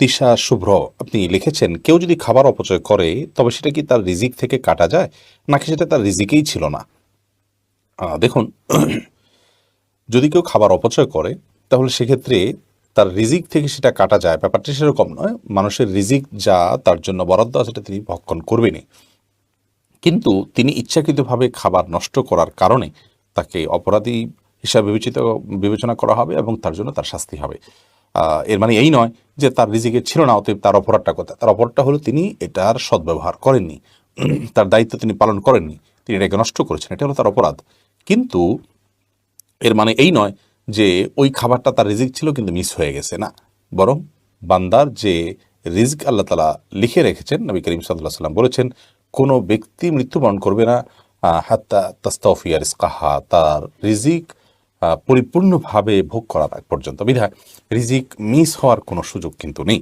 তিশা শুভ্র, আপনি লিখেছেন, কেউ যদি খাবার অপচয় করে, তবে সেটা কি তার রিজিক থেকে কাটা যায়? নাকি সেটা তার রিজিকেই ছিল না? দেখুন, যদি কেউ খাবার অপচয় করে, তাহলে সেক্ষেত্রে তার রিজিক থেকে সেটা কাটা যায়। ব্যাপারটা সেরকম নয়, মানুষের রিজিক যা তার জন্য বরাদ্দ আছে সেটা তিনি ভক্ষণ করবেনই। কিন্তু তিনি ইচ্ছাকৃতভাবে খাবার নষ্ট করার কারণে তাকে অপরাধী হিসাবে বিবেচিত, বিবেচনা করা হবে এবং তার জন্য তার শাস্তি হবে। এর মানে এই নয় যে তার রিজিকে ছিল না, অতএব তার অপরাধটা কোথায়? তার অপরাধটা হলো তিনি এটার সদ্ব্যবহার করেননি। তার দায়িত্ব তিনি পালন করেননি। তিনি এটাকে নষ্ট করেছেন। এটা হলো তার অপরাধ। কিন্তু এর মানে এই নয় যে ওই খাবারটা তার রিজিক ছিল, কিন্তু মিস হয়ে গেছে না। বরং বান্দার যে রিজিক আল্লাহ তালা লিখে রেখেছেন, নবী করিম সাল্লাহ সাল্লাম বলেছেন, কোনো ব্যক্তি মৃত্যুবরণ করবে না হাত্তা তাস্তাফিয়া রিস্কাহা তার রিজিক পরিপূর্ণভাবে ভোগ করা পর্যন্ত। বিধায় রিজিক মিস হওয়ার কোনো সুযোগ কিন্তু নেই।